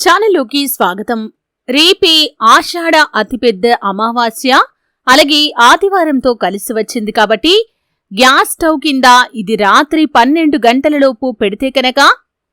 ఛానల్లోకి స్వాగతం. రేపే ఆషాఢ అతిపెద్ద అమావాస్య అలాగే ఆదివారంతో కలిసి వచ్చింది కాబట్టి గ్యాస్ స్టవ్ కింద ఇది రాత్రి పన్నెండు గంటలలోపు పెడితే కనుక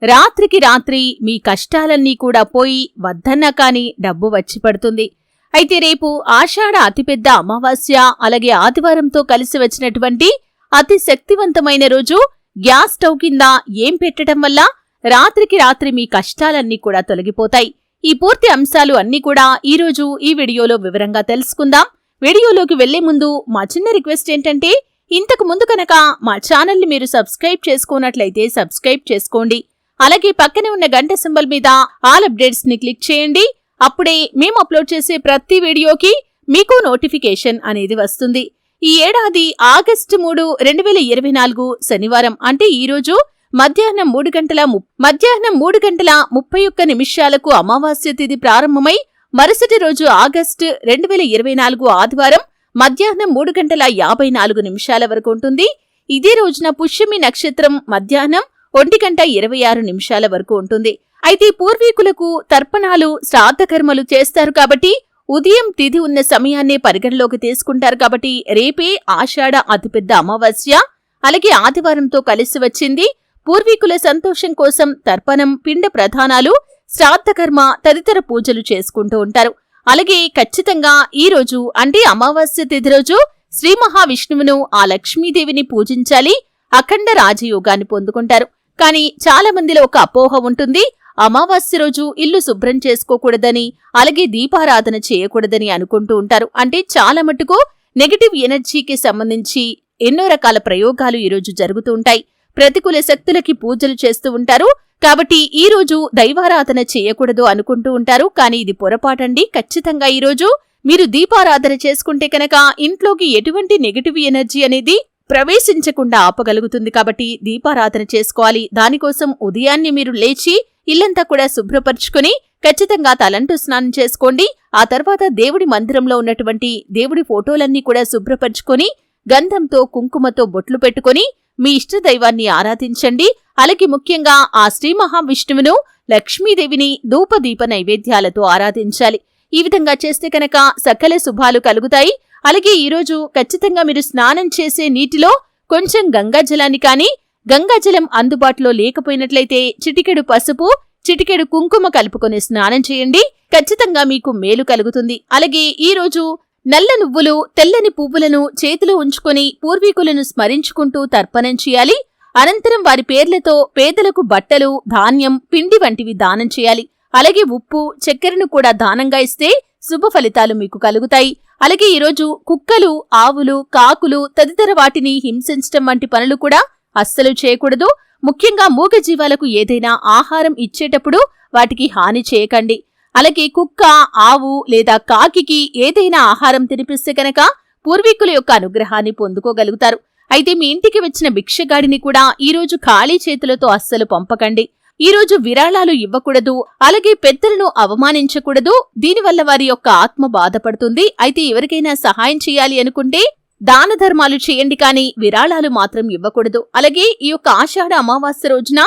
రాత్రికి రాత్రి మీ కష్టాలన్నీ కూడా పోయి వద్దన్నా కాని డబ్బు వచ్చి పడుతుంది. అయితే రేపు ఆషాఢ అతిపెద్ద అమావాస్య అలాగే ఆదివారంతో కలిసి వచ్చినటువంటి అతి శక్తివంతమైన రోజు గ్యాస్ స్టవ్ కింద ఏం పెట్టడం వల్ల రాత్రికి రాత్రి మీ కష్టాలన్నీ కూడా తొలగిపోతాయి. ఈ పూర్తి అంశాలు అన్నీ కూడా ఈరోజు ఈ వీడియోలో వివరంగా తెలుసుకుందాం. వీడియోలోకి వెళ్ళే ముందు మా చిన్న రిక్వెస్ట్ ఏంటంటే ఇంతకు ముందు కనుక మా ఛానల్ని మీరు సబ్స్క్రైబ్ చేసుకున్నట్లయితే సబ్స్క్రైబ్ చేసుకోండి. అలాగే పక్కనే ఉన్న గంట సింబల్ మీద ఆల్ అప్డేట్స్ని క్లిక్ చేయండి. అప్పుడే మేము అప్లోడ్ చేసే ప్రతి వీడియోకి మీకు నోటిఫికేషన్ అనేది వస్తుంది. ఈ ఏడాది ఆగస్టు మూడు రెండు వేల ఇరవై నాలుగు శనివారం అంటే ఈ రోజు మధ్యాహ్నం మూడు గంటల మధ్యాహ్నం మూడు గంటల ముప్పై ఒక్క నిమిషాలకు అమావాస్య తిథి ప్రారంభమై మరుసటి రోజు ఆగస్టు రెండు వేల ఇరవై నాలుగు ఆదివారం మధ్యాహ్నం మూడు గంటల యాభై నాలుగు నిమిషాల వరకు ఉంటుంది. ఇదే రోజున పుష్యమి నక్షత్రం మధ్యాహ్నం ఒంటి గంట ఇరవై ఆరు నిమిషాల వరకు ఉంటుంది. అయితే పూర్వీకులకు తర్పణాలు శ్రాద్ధకర్మలు చేస్తారు కాబట్టి ఉదయం తిథి ఉన్న సమయాన్నే పరిగణలోకి తీసుకుంటారు కాబట్టి రేపే ఆషాఢ అతిపెద్ద అమావాస్య అలాగే ఆదివారంతో కలిసి వచ్చింది. పూర్వీకుల సంతోషం కోసం తర్పణం పిండ ప్రధానాలు శ్రాద్ధకర్మ తదితర పూజలు చేసుకుంటూ ఉంటారు. అలాగే ఖచ్చితంగా ఈ రోజు అంటే అమావాస్య తిథి రోజు శ్రీ మహావిష్ణువును ఆ లక్ష్మీదేవిని పూజించాలి. అఖండ రాజయోగాన్ని పొందుకుంటారు. కానీ చాలా మందిలో ఒక అపోహ ఉంటుంది. అమావాస్య రోజు ఇల్లు శుభ్రం చేసుకోకూడదని అలాగే దీపారాధన చేయకూడదని అనుకుంటూ ఉంటారు. అంటే చాలా మటుకు నెగటివ్ ఎనర్జీకి సంబంధించి ఎన్నో రకాల ప్రయోగాలు ఈరోజు జరుగుతూ ఉంటాయి. ప్రతికూల శక్తులకి పూజలు చేస్తూ ఉంటారు. కాబట్టి ఈ రోజు దైవారాధన చేయకూడదు అనుకుంటూ ఉంటారు. కానీ ఇది పొరపాటండి. ఖచ్చితంగా ఈ రోజు మీరు దీపారాధన చేసుకుంటే కనుక ఇంట్లోకి ఎటువంటి నెగటివ్ ఎనర్జీ అనేది ప్రవేశించకుండా ఆపగలుగుతుంది. కాబట్టి దీపారాధన చేసుకోవాలి. దానికోసం ఉదయాన్నే మీరు లేచి ఇల్లంతా కూడా శుభ్రపరుచుకొని ఖచ్చితంగా తలంటు స్నానం చేసుకోండి. ఆ తర్వాత దేవుడి మందిరంలో ఉన్నటువంటి దేవుడి ఫోటోలన్నీ కూడా శుభ్రపరుచుకొని గంధంతో కుంకుమతో బొట్లు పెట్టుకొని మీ ఇష్ట దైవాన్ని ఆరాధించండి. అలాగే ముఖ్యంగా ఆ శ్రీ మహావిష్ణువును లక్ష్మీదేవిని ధూపదీప నైవేద్యాలతో ఆరాధించాలి. ఈ విధంగా చేస్తే కనుక సకల శుభాలు కలుగుతాయి. అలాగే ఈరోజు ఖచ్చితంగా మీరు స్నానం చేసే నీటిలో కొంచెం గంగాజలాన్ని కానీ గంగాజలం అందుబాటులో లేకపోయినట్లయితే చిటికెడు పసుపు చిటికెడు కుంకుమ కలుపుకొని స్నానం చేయండి. ఖచ్చితంగా మీకు మేలు కలుగుతుంది. అలాగే ఈ రోజు నల్ల నువ్వులు తెల్లని పువ్వులను చేతిలో ఉంచుకొని పూర్వీకులను స్మరించుకుంటూ తర్పణం చేయాలి. అనంతరం వారి పేర్లతో పేదలకు బట్టలు ధాన్యం పిండి వంటివి దానం చేయాలి. అలాగే ఉప్పు చక్కెరను కూడా దానంగా ఇస్తే శుభ ఫలితాలు మీకు కలుగుతాయి. అలాగే ఈరోజు కుక్కలు ఆవులు కాకులు తదితర వాటిని హింసించటం వంటి పనులు కూడా అస్సలు చేయకూడదు. ముఖ్యంగా మూగజీవాలకు ఏదైనా ఆహారం ఇచ్చేటప్పుడు వాటికి హాని చేయకండి. అలాగే కుక్క ఆవు లేదా కాకికి ఏదైనా ఆహారం తినిపిస్తే కనుక పూర్వీకుల యొక్క అనుగ్రహాన్ని పొందుకోగలుగుతారు. అయితే మీ ఇంటికి వచ్చిన భిక్షగాడిని కూడా ఈ రోజు ఖాళీ చేతులతో అస్సలు పంపకండి. ఈ రోజు విరాళాలు ఇవ్వకూడదు అలాగే పెద్దలను అవమానించకూడదు. దీనివల్ల వారి యొక్క ఆత్మ బాధపడుతుంది. అయితే ఎవరికైనా సహాయం చేయాలి అనుకుంటే దాన ధర్మాలు చేయండి కానీ విరాళాలు మాత్రం ఇవ్వకూడదు. అలాగే ఈ యొక్క ఆషాఢ అమావాస్య రోజున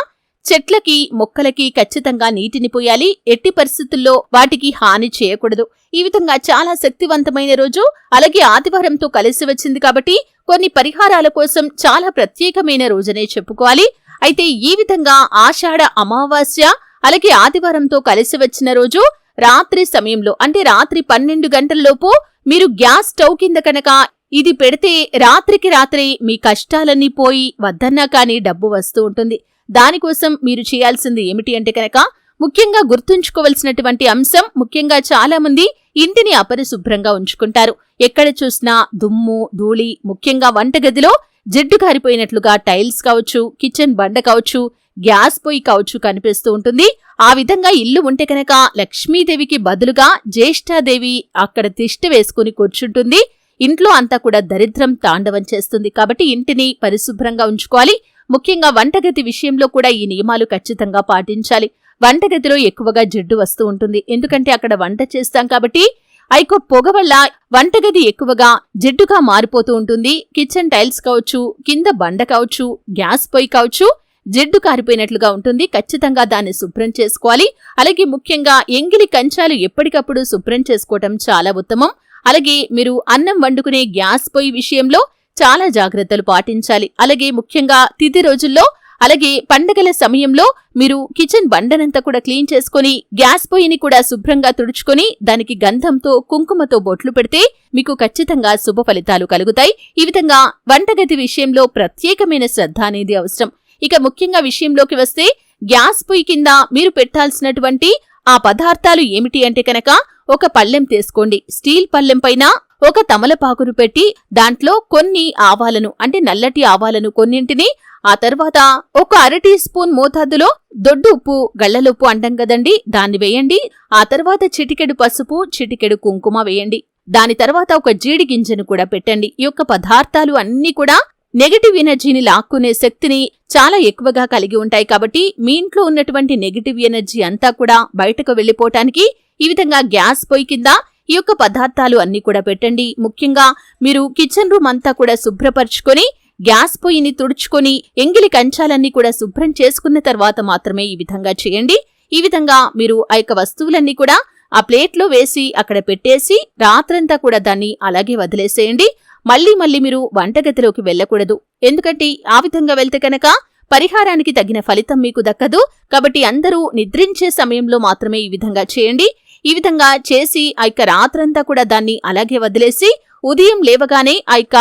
చెట్లకి మొక్కలకి ఖచ్చితంగా నీటిని పోయాలి. ఎట్టి పరిస్థితుల్లో వాటికి హాని చేయకూడదు. ఈ విధంగా చాలా శక్తివంతమైన రోజు. అలాగే ఆదివారంతో కలిసి వచ్చింది కాబట్టి కొన్ని పరిహారాల కోసం చాలా ప్రత్యేకమైన రోజునే చెప్పుకోవాలి. అయితే ఈ విధంగా ఆషాఢ అమావాస్య అలాగే ఆదివారంతో కలిసి వచ్చిన రోజు రాత్రి సమయంలో అంటే రాత్రి పన్నెండు గంటల్లోపు మీరు గ్యాస్ స్టవ్ కింద కనుక ఇది పెడితే రాత్రికి రాత్రి మీ కష్టాలన్నీ పోయి వద్దన్నా కానీ డబ్బు వస్తూ ఉంటుంది. దానికోసం మీరు చేయాల్సింది ఏమిటి అంటే కనుక ముఖ్యంగా గుర్తుంచుకోవలసినటువంటి అంశం ముఖ్యంగా చాలా మంది ఇంటిని అపరిశుభ్రంగా ఉంచుకుంటారు. ఎక్కడ చూసినా దుమ్ము ధూళి ముఖ్యంగా వంటగదిలో జిడ్డు కారిపోయినట్లుగా టైల్స్ కావచ్చు కిచెన్ బండ కావచ్చు గ్యాస్ పొయ్యి కావచ్చు కనిపిస్తూ ఉంటుంది. ఆ విధంగా ఇల్లు ఉంటే కనుక లక్ష్మీదేవికి బదులుగా జ్యేష్ఠాదేవి అక్కడ తిష్ట వేసుకుని కూర్చుంటుంది. ఇంట్లో అంతా కూడా దరిద్రం తాండవం చేస్తుంది. కాబట్టి ఇంటిని పరిశుభ్రంగా ఉంచుకోవాలి. ముఖ్యంగా వంటగది విషయంలో కూడా ఈ నియమాలు ఖచ్చితంగా పాటించాలి. వంటగదిలో ఎక్కువగా జిడ్డు వస్తూ ఉంటుంది. ఎందుకంటే అక్కడ వంట చేస్తాం కాబట్టి అయికో పొగ వల్ల వంటగది ఎక్కువగా జిడ్డుగా మారిపోతూ ఉంటుంది. కిచెన్ టైల్స్ కావచ్చు కింద బండ కావచ్చు గ్యాస్ పొయ్యి కావచ్చు జిడ్డు కారిపోయినట్లుగా ఉంటుంది. ఖచ్చితంగా దాన్ని శుభ్రం చేసుకోవాలి. అలాగే ముఖ్యంగా ఎంగిలి కంచాలు ఎప్పటికప్పుడు శుభ్రం చేసుకోవటం చాలా ఉత్తమం. అలాగే మీరు అన్నం వండుకునే గ్యాస్ పొయ్యి విషయంలో చాలా జాగ్రత్తలు పాటించాలి. అలాగే ముఖ్యంగా తిథి రోజుల్లో అలాగే పండగల సమయంలో మీరు కిచెన్ బండనంతా కూడా క్లీన్ చేసుకొని గ్యాస్ పొయ్యిని కూడా శుభ్రంగా తుడుచుకొని దానికి గంధంతో కుంకుమతో బొట్లు పెడితే మీకు ఖచ్చితంగా శుభ ఫలితాలు కలుగుతాయి. ఈ విధంగా వంటగది విషయంలో ప్రత్యేకమైన శ్రద్ధ అనేది అవసరం. ఇక ముఖ్యంగా విషయంలోకి వస్తే గ్యాస్ పొయ్యి కింద మీరు పెట్టాల్సినటువంటి ఆ పదార్థాలు ఏమిటి అంటే కనుక ఒక పళ్ళెం తీసుకోండి. స్టీల్ పళ్ళెం పైన ఒక తమలపాకును పెట్టి దాంట్లో కొన్ని ఆవాలను అంటే నల్లటి ఆవాలను కొన్నింటిని ఆ తర్వాత ఒక అర టీ స్పూన్ మోతాదులో దొడ్డు ఉప్పు గళ్ళలుప్పు అంటాం కదండి దాన్ని వేయండి. ఆ తర్వాత చిటికెడు పసుపు చిటికెడు కుంకుమ వేయండి. దాని తర్వాత ఒక జీడి గింజను కూడా పెట్టండి. ఈ యొక్క పదార్థాలు అన్నీ కూడా నెగటివ్ ఎనర్జీని లాక్కునే శక్తిని చాలా ఎక్కువగా కలిగి ఉంటాయి కాబట్టి మీ ఇంట్లో ఉన్నటువంటి నెగిటివ్ ఎనర్జీ అంతా కూడా బయటకు వెళ్ళిపోవటానికి ఈ విధంగా గ్యాస్ పొయ్యి కింద ఈ యొక్క పదార్థాలు అన్ని కూడా పెట్టండి. ముఖ్యంగా మీరు కిచెన్ రూమ్ అంతా కూడా శుభ్రపరచుకొని గ్యాస్ పొయ్యిని తుడుచుకొని ఎంగిలి కంచాలన్నీ కూడా శుభ్రం చేసుకున్న తర్వాత మాత్రమే ఈ విధంగా చేయండి. ఈ విధంగా మీరు ఆ యొక్క వస్తువులన్నీ కూడా ఆ ప్లేట్లో వేసి అక్కడ పెట్టేసి రాత్రంతా కూడా దాన్ని అలాగే వదిలేసేయండి. మళ్ళీ మళ్ళీ మీరు వంటగదిలోకి వెళ్ళకూడదు. ఎందుకంటే ఆ విధంగా వెళ్తే కనుక పరిహారానికి తగిన ఫలితం మీకు దక్కదు. కాబట్టి అందరూ నిద్రించే సమయంలో మాత్రమే ఈ విధంగా చేయండి. ఈ విధంగా చేసి ఆ యొక్క రాత్రంతా కూడా దాన్ని అలాగే వదిలేసి ఉదయం లేవగానే ఆ యొక్క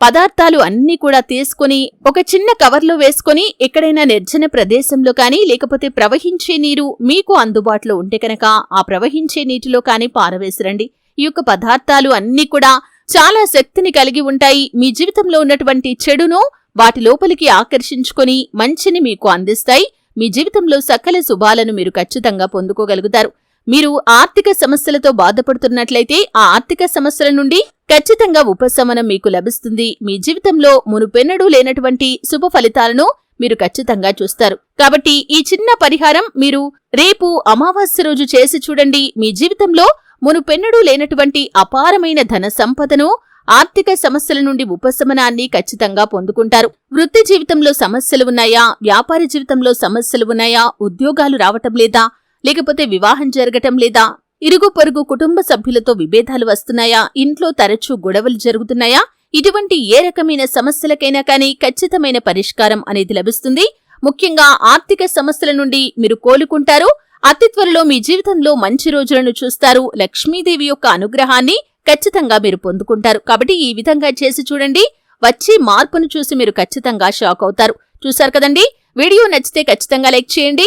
పదార్థాలు అన్నీ కూడా తీసుకుని ఒక చిన్న కవర్లో వేసుకుని ఎక్కడైనా నిర్జన ప్రదేశంలో కానీ లేకపోతే ప్రవహించే నీరు మీకు అందుబాటులో ఉంటే కనుక ఆ ప్రవహించే నీటిలో కానీ పారవేసిరండి. ఈ యొక్క పదార్థాలు అన్నీ కూడా చాలా శక్తిని కలిగి ఉంటాయి. మీ జీవితంలో ఉన్నటువంటి చెడును వాటి లోపలికి ఆకర్షించుకొని మంచిని మీకు అందిస్తాయి. మీ జీవితంలో సకల శుభాలను మీరు ఖచ్చితంగా పొందుకోగలుగుతారు. మీరు ఆర్థిక సమస్యలతో బాధపడుతున్నట్లయితే ఆ ఆర్థిక సమస్యల నుండి ఖచ్చితంగా ఉపశమనం మీకు లభిస్తుంది. మీ జీవితంలో మునుపెన్నడూ లేనటువంటి శుభ ఫలితాలను మీరు ఖచ్చితంగా చూస్తారు. కాబట్టి ఈ చిన్న పరిహారం మీరు రేపు అమావాస్య రోజు చేసి చూడండి. మీ జీవితంలో మునుపెన్నడూ లేనటువంటి అపారమైన ధన సంపదను ఆర్థిక సమస్యల నుండి ఉపశమనాన్ని ఖచ్చితంగా పొందుకుంటారు. వృత్తి జీవితంలో సమస్యలు ఉన్నాయా? వ్యాపార జీవితంలో సమస్యలు ఉన్నాయా? ఉద్యోగాలు రావటం లేదా? లేకపోతే వివాహం జరగటం లేదా ఇరుగు పొరుగు కుటుంబ సభ్యులతో విభేదాలు వస్తున్నాయా? ఇంట్లో తరచూ గొడవలు జరుగుతున్నాయా? ఇటువంటి ఏ రకమైన సమస్యలకైనా కానీ ఖచ్చితమైన పరిష్కారం అనేది లభిస్తుంది. ముఖ్యంగా ఆర్థిక సమస్యల నుండి మీరు కోలుకుంటారు. అతి త్వరలో మీ జీవితంలో మంచి రోజులను చూస్తారు. లక్ష్మీదేవి యొక్క అనుగ్రహాన్ని ఖచ్చితంగా మీరు పొందుకుంటారు. కాబట్టి ఈ విధంగా చేసి చూడండి. వచ్చే మార్పును చూసి మీరు ఖచ్చితంగా షాక్ అవుతారు. చూశారు కదండి? వీడియో నచ్చితే ఖచ్చితంగా లైక్ చేయండి.